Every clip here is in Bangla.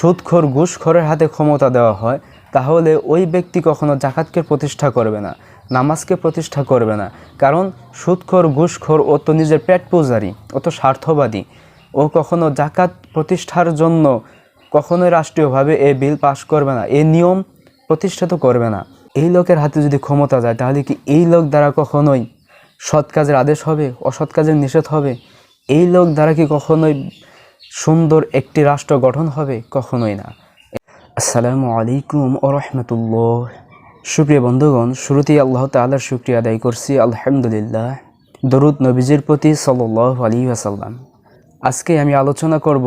সুদখোর ঘুষখোরের হাতে ক্ষমতা দেওয়া হয়, তাহলে ওই ব্যক্তি কখনো জাকাতকে প্রতিষ্ঠা করবে না, নামাজকে প্রতিষ্ঠা করবে না। কারণ সুদখোর, ঘুষখোর ও তো নিজের পেট পূজারি, ও তো স্বার্থবাদী। ও কখনো জাকাত প্রতিষ্ঠার জন্য কখনোই রাষ্ট্রীয়ভাবে এই বিল পাশ করবে না এই নিয়ম প্রতিষ্ঠিত করবে না। এই লোকের হাতে যদি ক্ষমতা যায়, তাহলে কি এই লোক দ্বারা কখনোই সৎ কাজের আদেশ হবে, অসৎ কাজের নিষেধ হবে? এই লোক দ্বারা কি কখনোই সুন্দর একটি রাষ্ট্র গঠন হবে কখনোই না। আসসালামু আলাইকুম ও রহমতুল্লাহ। সুপ্রিয় বন্ধুগণ, শুরুতেই আল্লাহ তাল্লার শুক্রিয়া আদায় করছি। আলহামদুলিল্লাহ। দরুদ নবীজির প্রতি সাল্লাহ আলী আসাল্লাম আজকে আমি আলোচনা করব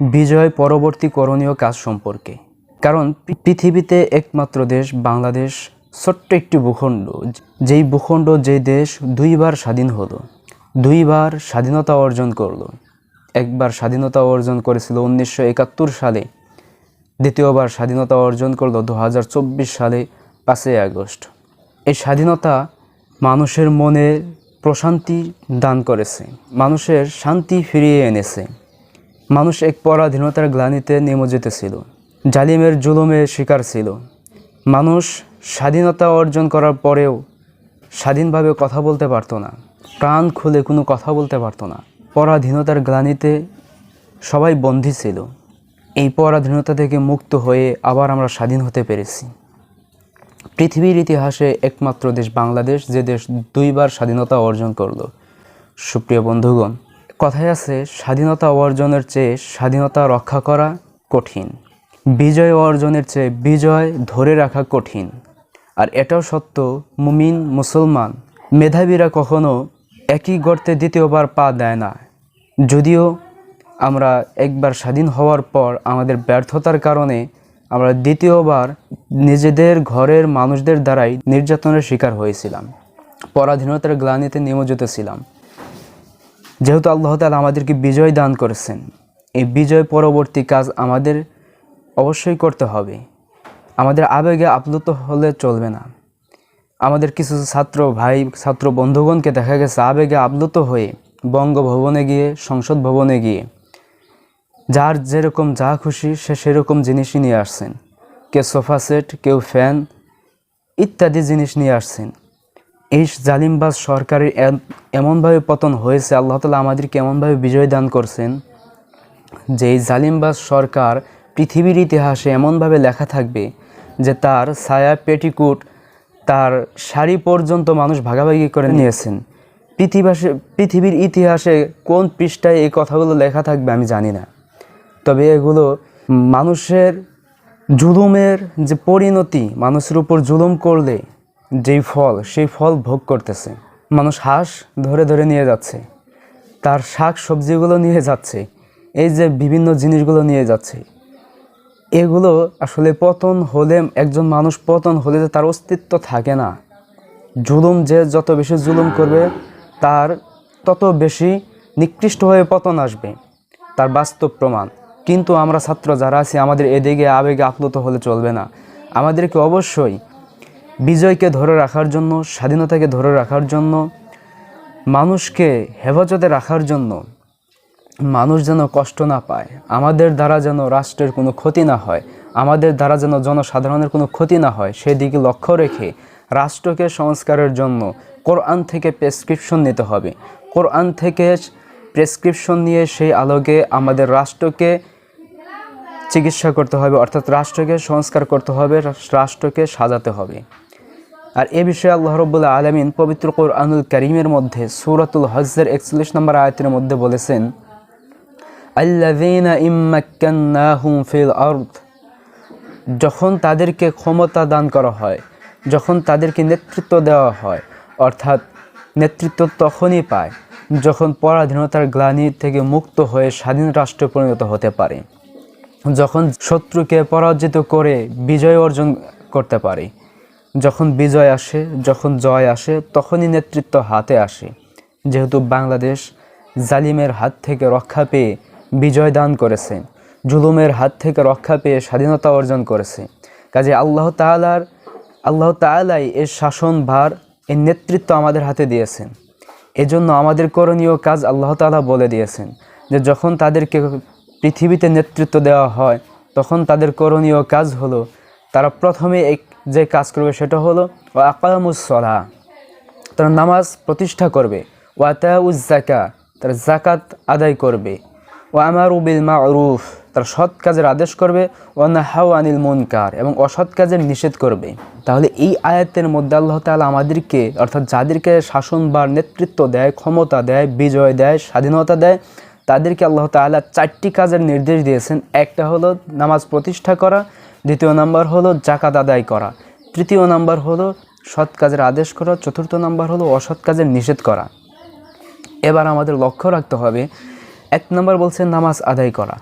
বিজয় পরবর্তী করণীয় কাজ সম্পর্কে। কারণ পৃথিবীতে একমাত্র দেশ বাংলাদেশ, ছোট্ট একটি ভূখণ্ড, যেই ভূখণ্ড, যেই দেশ দুইবার স্বাধীন হলো, দুইবার স্বাধীনতা অর্জন করল। একবার স্বাধীনতা অর্জন করেছিল উনিশশো একাত্তর সালে। দ্বিতীয়বার স্বাধীনতা অর্জন করল দু সালে, পাঁচই আগস্ট। এই স্বাধীনতা মানুষের মনে প্রশান্তি দান করেছে, মানুষের শান্তি ফিরিয়ে এনেছে। মানুষ এক পরাধীনতার গ্লানিতে নিমজ্জিত ছিল, জালিমের জুলুমের শিকার ছিল। মানুষ স্বাধীনতা অর্জন করার পরেও স্বাধীনভাবে কথা বলতে পারতো না, প্রাণ খুলে কোনো কথা বলতে পারতো না। পরাধীনতার গ্লানিতে সবাই বন্দী ছিল। এই পরাধীনতা থেকে মুক্ত হয়ে আবার আমরা স্বাধীন হতে পেরেছি। পৃথিবীর ইতিহাসে একমাত্র দেশ বাংলাদেশ, যে দেশ দুইবার স্বাধীনতা অর্জন করল। সুপ্রিয় বন্ধুগণ, কথায় আছে, স্বাধীনতা অর্জনের চেয়ে স্বাধীনতা রক্ষা করা কঠিন। বিজয় অর্জনের চেয়ে বিজয় ধরে রাখা কঠিন। আর এটাও সত্য, মুমিন, মুসলমান, মেধাবীরা কখনো একই গর্তে দ্বিতীয়বার পা দেয় না। যদিও আমরা একবার স্বাধীন হওয়ার পর আমাদের ব্যর্থতার কারণে আমরা দ্বিতীয়বার নিজেদের ঘরের মানুষদের দ্বারাই নির্যাতনের শিকার হয়েছিলাম। পরাধীনতার গ্লানিতে নিমজ্জিত ছিলাম। যেহেতু আল্লাহ তালা আমাদেরকে বিজয় দান করেছেন, এই বিজয় পরবর্তী কাজ আমাদের অবশ্যই করতে হবে। আমাদের আবেগে আপ্লুত হলে চলবে না। আমাদের কিছু ছাত্র ভাই, ছাত্র বন্ধুগণকে দেখা গেছে আবেগে আপ্লুত হয়ে বঙ্গভবনে গিয়ে, সংসদ ভবনে গিয়ে। যার যেরকম যা খুশি, সে সেরকম জিনিসই নিয়ে আসছেন। কেউ সোফা সেট, কেউ ফ্যান ইত্যাদি জিনিস নিয়ে আসছেন। এই জালিমবাজ সরকারের এমনভাবে পতন হয়েছে, আল্লাহ তালা আমাদেরকে এমনভাবে বিজয় দান করছেন যে এই জালিমবাজ সরকার পৃথিবীর ইতিহাসে এমনভাবে লেখা থাকবে যে তার ছায়া পেটিকুট তার শাড়ি পর্যন্ত মানুষ ভাগাভাগি করে নিয়েছেন। পৃথিবাসে, পৃথিবীর ইতিহাসে কোন পৃষ্ঠায় এই কথাগুলো লেখা থাকবে আমি জানি না। তবে এগুলো মানুষের জুলুমের যে পরিণতি, মানুষের উপর জুলুম করলে যেই ফল, সেই ফল ভোগ করতেছে। মানুষ হাঁস ধরে ধরে নিয়ে যাচ্ছে, তার শাক সবজিগুলো নিয়ে যাচ্ছে, এই যে বিভিন্ন জিনিসগুলো নিয়ে যাচ্ছে এগুলো আসলে পতন হলে, একজন মানুষ পতন হলে তার অস্তিত্ব থাকে না। জুলুম যে যত বেশি জুলুম করবে, তার তত বেশি নিকৃষ্ট হয়ে পতন আসবে। তার বাস্তব প্রমাণ। কিন্তু আমরা ছাত্র যারা আছি, আমাদের এদিকে আবেগে আপ্লুত হলে চলবে না। আমাদেরকে অবশ্যই বিজয়কে ধরে রাখার জন্য, স্বাধীনতাকে ধরে রাখার জন্য, মানুষকে হেফাজতে রাখার জন্য মানুষ যেন কষ্ট না পায়, আমাদের দ্বারা যেন রাষ্ট্রের কোনো ক্ষতি না হয়, আমাদের দ্বারা যেন জনসাধারণের কোনো ক্ষতি না হয়, সেদিকে লক্ষ্য রেখে রাষ্ট্রকে সংস্কারের জন্য কোরআন থেকে প্রেসক্রিপশন নিতে হবে। কোরআন থেকে প্রেসক্রিপশন নিয়ে সেই আলোকে আমাদের রাষ্ট্রকে চিকিৎসা করতে হবে, অর্থাৎ রাষ্ট্রকে সংস্কার করতে হবে, রাষ্ট্রকে সাজাতে হবে। আর এ বিষয়ে আল্লাহ রব্বুল্লাহ আলমিন পবিত্র কোরআনুল করিমের মধ্যে সূরাতুল হজ্জের একচল্লিশ নম্বর আয়তের মধ্যে বলেছেন আল্লাযীনা ইম্মাক্কান্নাহুম ফিল আরদ, যখন তাদেরকে ক্ষমতা দান করা হয়, যখন তাদেরকে নেতৃত্ব দেওয়া হয়, অর্থাৎ নেতৃত্ব তখনই পায় যখন পরাধীনতার গ্লানি থেকে মুক্ত হয়ে স্বাধীন রাষ্ট্রে পরিণত হতে পারে। যখন শত্রুকে পরাজিত করে বিজয় অর্জন করতে পারে। যখন বিজয় আসে, যখন জয় আসে, তখনই নেতৃত্ব হাতে আসে। যেহেতু বাংলাদেশ জালিমের হাত থেকে রক্ষা পেয়ে বিজয় দান করেছে, জুলুমের হাত থেকে রক্ষা পেয়ে স্বাধীনতা অর্জন করেছে। কাজে আল্লাহ তাআলার, আল্লাহ তাআলাই এর শাসন ভার, এর নেতৃত্ব আমাদের হাতে দিয়েছেন। এজন্য আমাদের করণীয় কাজ আল্লাহ তাআলা বলে দিয়েছেন যে, যখন তাদেরকে পৃথিবীতে নেতৃত্ব দেওয়া হয়, তখন তাদের করণীয় কাজ হলো, তারা প্রথমে এক যে কাজ করবে সেটা হলো ও আকামুসলা তারা নামাজ প্রতিষ্ঠা করবে। ও আতাউজ জাকা তারা জাকাত আদায় করবে। ও আমার উবিল মারুফ, তার সৎ কাজের আদেশ করবে ও নাহাউ আনিল মুনকার, এবং অসৎ কাজের নিষেধ করবে। তাহলে এই আয়াতের মধ্যে আল্লাহ তাআলা আমাদেরকে, অর্থাৎ যাদেরকে শাসন বা নেতৃত্ব দেয়, ক্ষমতা দেয়, বিজয় দেয়, স্বাধীনতা দেয়, তাদেরকে আল্লাহ তাআলা চারটি কাজের নির্দেশ দিয়েছেন। একটা হলো নামাজ প্রতিষ্ঠা করা, দ্বিতীয় নাম্বার হলো জাকাত আদায় করা, তৃতীয় নাম্বার হলো সৎ কাজের আদেশ করা, চতুর্থ নাম্বার হলো অসৎ কাজের নিষেধ করা। এবার আমাদের লক্ষ্য রাখতে হবে এক নম্বর বলছে নামাজ আদায় করা।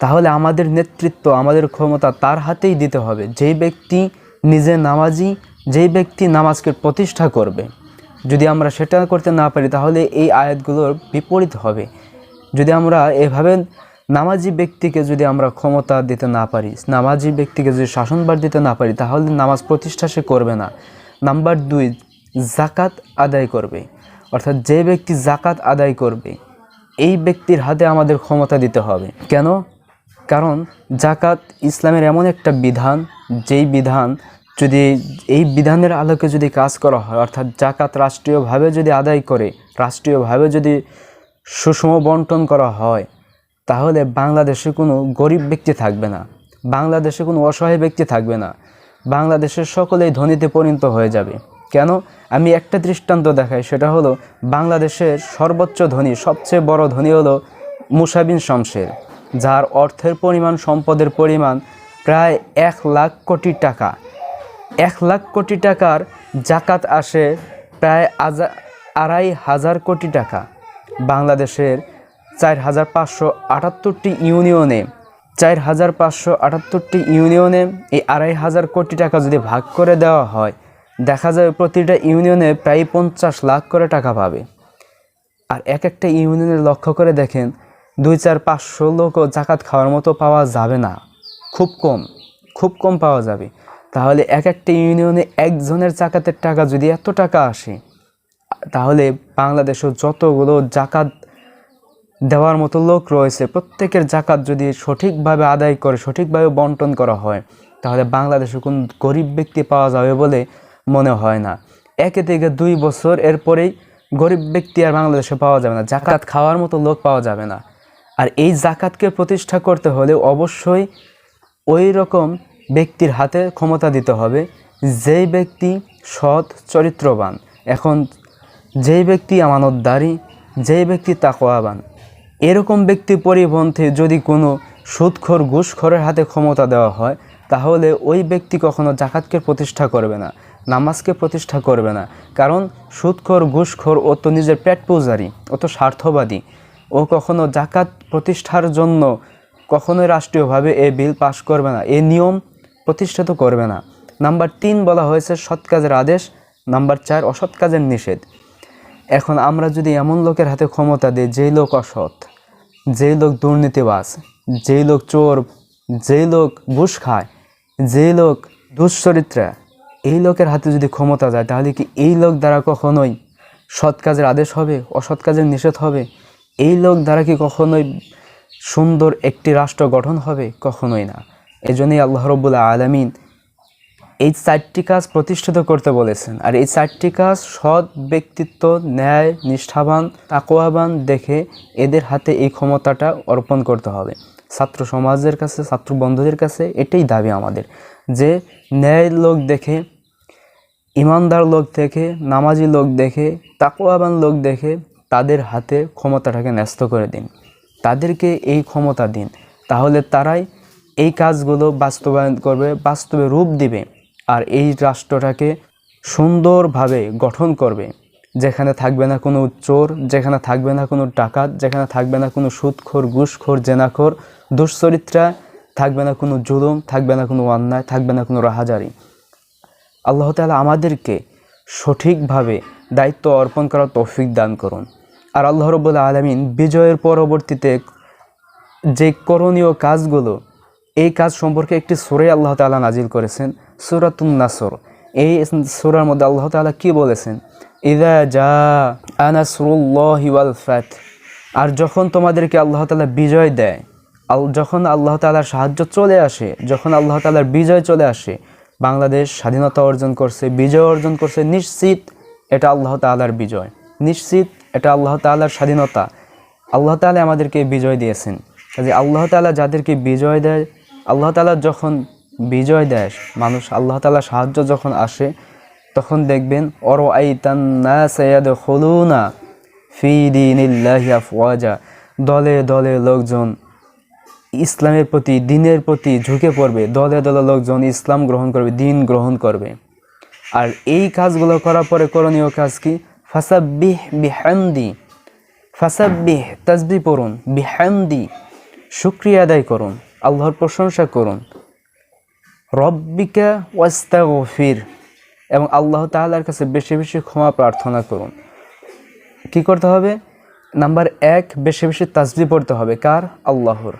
তাহলে আমাদের নেতৃত্ব, আমাদের ক্ষমতা তার হাতেই দিতে হবে। যেই ব্যক্তি নিজে নামাজি, যেই ব্যক্তি নামাজকে প্রতিষ্ঠা করবে। যদি আমরা সেটা করতে না পারি, তাহলে এই আয়াতগুলোর বিপরীত হবে। যদি আমরা এভাবে নামাজি ব্যক্তিকে যদি আমরা ক্ষমতা দিতে না পারি, নামাজি ব্যক্তিকে যদি শাসনবার দিতে না পারি, তাহলে নামাজ প্রতিষ্ঠা সে করবে না। নাম্বার দুই, জাকাত আদায় করবে। অর্থাৎ যে ব্যক্তি জাকাত আদায় করবে এই ব্যক্তির হাতে আমাদের ক্ষমতা দিতে হবে। কেন? কারণ জাকাত ইসলামের এমন একটা বিধান, যেই বিধান যদি, এই বিধানের আলোকে যদি কাজ করা হয়, অর্থাৎ জাকাত রাষ্ট্রীয়ভাবে যদি আদায় করে, রাষ্ট্রীয়ভাবে যদি সুষম বন্টন করা হয়, তাহলে বাংলাদেশে কোনো গরিব ব্যক্তি থাকবে না। বাংলাদেশে কোনো অসহায় ব্যক্তি থাকবে না। বাংলাদেশের সকলেই ধনীতে পরিণত হয়ে যাবে। কেন? আমি একটা দৃষ্টান্ত দেখাই, সেটা হলো বাংলাদেশের সর্বোচ্চ ধনী, সবচেয়ে বড় ধনী হলো মুসাবিন শমশের যার অর্থের পরিমাণ, সম্পদের পরিমাণ প্রায় এক লাখ কোটি টাকা। এক লাখ কোটি টাকার জাকাত আসে প্রায় আজা আড়াই হাজার কোটি টাকা। বাংলাদেশের চার হাজার পাঁচশো আটাত্তরটি ইউনিয়নে, চার হাজার পাঁচশো আটাত্তরটি ইউনিয়নে এই আড়াই হাজার কোটি টাকা যদি ভাগ করে দেওয়া হয় দেখা যাবে প্রতিটা ইউনিয়নে প্রায় পঞ্চাশ লাখ করে টাকা পাবে। আর এক একটা ইউনিয়নের লক্ষ্য করে দেখেন, দুই, চার, পাঁচশো লোকও জাকাত খাওয়ার মতো পাওয়া যাবে না। খুব কম খুব কম পাওয়া যাবে। তাহলে এক একটা ইউনিয়নে একজনের জাকাতের টাকা যদি এত টাকা আসে, তাহলে বাংলাদেশের যতগুলো জাকাত দেওয়ার মতো লোক রয়েছে, প্রত্যেকের জাকাত যদি সঠিকভাবে আদায় করে, সঠিকভাবে বন্টন করা হয়, তাহলে বাংলাদেশে কোন গরিব ব্যক্তি পাওয়া যাবে বলে মনে হয় না। একে থেকে দুই বছর এরপরেই গরিব ব্যক্তি আর বাংলাদেশে পাওয়া যাবে না। জাকাত খাওয়ার মতো লোক পাওয়া যাবে না। আর এই জাকাতকে প্রতিষ্ঠা করতে হলে অবশ্যই ওই রকম ব্যক্তির হাতে ক্ষমতা দিতে হবে, যেই ব্যক্তি সৎ, চরিত্রবান। এখন যেই ব্যক্তি আমানতদারি, যেই ব্যক্তি তাকোয়াবান এরকম ব্যক্তি পরিপন্থী যদি কোনো সুদখোর, ঘুষখোরের হাতে ক্ষমতা দেওয়া হয়, তাহলে ওই ব্যক্তি কখনো জাকাতকে প্রতিষ্ঠা করবে না। নামাজকে প্রতিষ্ঠা করবে না। কারণ সুদখোর, ঘুষখোর ও তো নিজের পেট পূজারি, ও তো স্বার্থবাদী। ও কখনো জাকাত প্রতিষ্ঠার জন্য কখনোই রাষ্ট্রীয়ভাবে এ বিল পাশ করবে না, এ নিয়ম প্রতিষ্ঠিত করবে না। নাম্বার তিন বলা হয়েছে সৎ কাজের আদেশ, নাম্বার চার অসৎ কাজের নিষেধ। এখন আমরা যদি এমন লোকের হাতে ক্ষমতা দিই, যেই লোক অসৎ, যেই লোক দুর্নীতিবাজ, যেই লোক চোর, যেই লোক ঘুষ খায়, যেই লোক দুশ্চরিত্রা এই লোকের হাতে যদি ক্ষমতা যায়, তাহলে কি এই লোক দ্বারা কখনোই সৎ কাজের আদেশ হবে, অসৎ কাজের নিষেধ হবে? এই লোক দ্বারা কি কখনোই সুন্দর একটি রাষ্ট্র গঠন হবে? কখনোই না। এজন্যই আল্লাহ রব্বুল্লা আলমিন এই চারটি কাজ প্রতিষ্ঠিত করতে বলেছেন। আর এই চারটি কাজ সৎ ব্যক্তিত্ব, ন্যায়, নিষ্ঠাবান তাকোয়াবান দেখে এদের হাতে এই ক্ষমতাটা অর্পণ করতে হবে। ছাত্র সমাজের কাছে, ছাত্র বন্ধুদের কাছে এটাই দাবি আমাদের, যে ন্যায় লোক দেখে ইমানদার লোক দেখে, নামাজি লোক দেখে তাকোয়াবান লোক দেখে তাদের হাতে ক্ষমতাটাকে ন্যস্ত করে দিন। তাদেরকে এই ক্ষমতা দিন। তাহলে তারাই এই কাজগুলো বাস্তবায়ন করবে, বাস্তবে রূপ দিবে আর এই রাষ্ট্রটাকে সুন্দরভাবে গঠন করবে। যেখানে থাকবে না কোনো চোর, যেখানে থাকবে না কোনো ডাকাত, যেখানে থাকবে না কোনো সুদখোর, ঘুষখোর, জেনাখোর, দুশ্চরিত্রা, থাকবে না কোনো জুলুম, থাকবে না কোনো অন্যায়, থাকবে না কোনো রাহাজারি। আল্লাহ তালা আমাদেরকে সঠিকভাবে দায়িত্ব অর্পণ করার তৌফিক দান করুন। আর আল্লাহ রব্বুল আলমিন বিজয়ের পরবর্তীতে যে করণীয় কাজগুলো, এই কাজ সম্পর্কে একটি সুরে আল্লাহ তাআলা নাজিল করেছেন, সুরাতুন নাসর। এই সুরার মধ্যে আল্লাহ তাআলা কি বলেছেন? ইদা যা আনাসরুল্লাহি ওয়াল ফাত আর যখন তোমাদেরকে আল্লাহ তালা বিজয় দেয় যখন আল্লাহ তালার সাহায্য চলে আসে, যখন আল্লাহ তালার বিজয় চলে আসে বাংলাদেশ স্বাধীনতা অর্জন করছে, বিজয় অর্জন করছে, নিশ্চিত এটা আল্লাহ তালার বিজয়। নিশ্চিত এটা আল্লাহ তালার স্বাধীনতা। আল্লাহ তালা আমাদেরকে বিজয় দিয়েছেন। কাজে আল্লাহ তালা যাদেরকে বিজয় দেয়, আল্লাহ তালা যখন বিজয় দেয়, মানুষ আল্লাহ তালা সাহায্য যখন আসে, তখন দেখবেন অর আইতান্না সৈয়দ হলুনা ফি আফওয়াজা। দলে দলে লোকজন ইসলামের প্রতি, দিনের প্রতি ঝুঁকে পড়বে, দলে দলে লোকজন ইসলাম গ্রহণ করবে, দিন গ্রহণ করবে। আর এই কাজগুলো করার পরে করণীয় কাজ কি? ফাসাব্বিহ বিহামদি, ফাসাব্বিহ তাসবি পড়ুন, বিহামদি, শুক্রিয়া আদায় করুন, আল্লাহর প্রশংসা করুন। রব্বিকা ওয়াস্তাগফির, এবং আল্লাহ তাআলার কাছে বেশি বেশি ক্ষমা প্রার্থনা করুন। কি করতে হবে? নাম্বার এক, বেশি বেশি তাসবি পড়তে হবে। কার? আল্লাহর।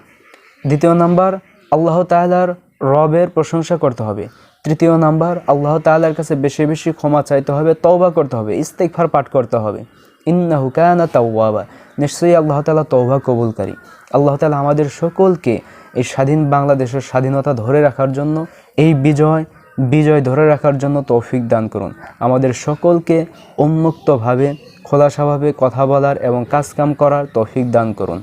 দ্বিতীয় নাম্বার, আল্লাহ তাআলার রবের প্রশংসা করতে হবে। তৃতীয় নাম্বার, আল্লাহ তাআলার কাছে বেশি বেশি ক্ষমা চাইতে হবে, তওবা করতে হবে, ইস্তেগফার পাঠ করতে হবে। ইন্নাহু কানা তাওয়াবা, নিশ্চয়ই আল্লাহ তালা তওবা কবুলকারী। আল্লাহ তালা আমাদের সকলকে এই স্বাধীন বাংলাদেশের স্বাধীনতা ধরে রাখার জন্য, এই বিজয় বিজয় ধরে রাখার জন্য তৌফিক দান করুন। আমাদের সকলকে উন্মুক্তভাবে, খোলাসাভাবে কথা বলার এবং কাজকাম করার তৌফিক দান করুন।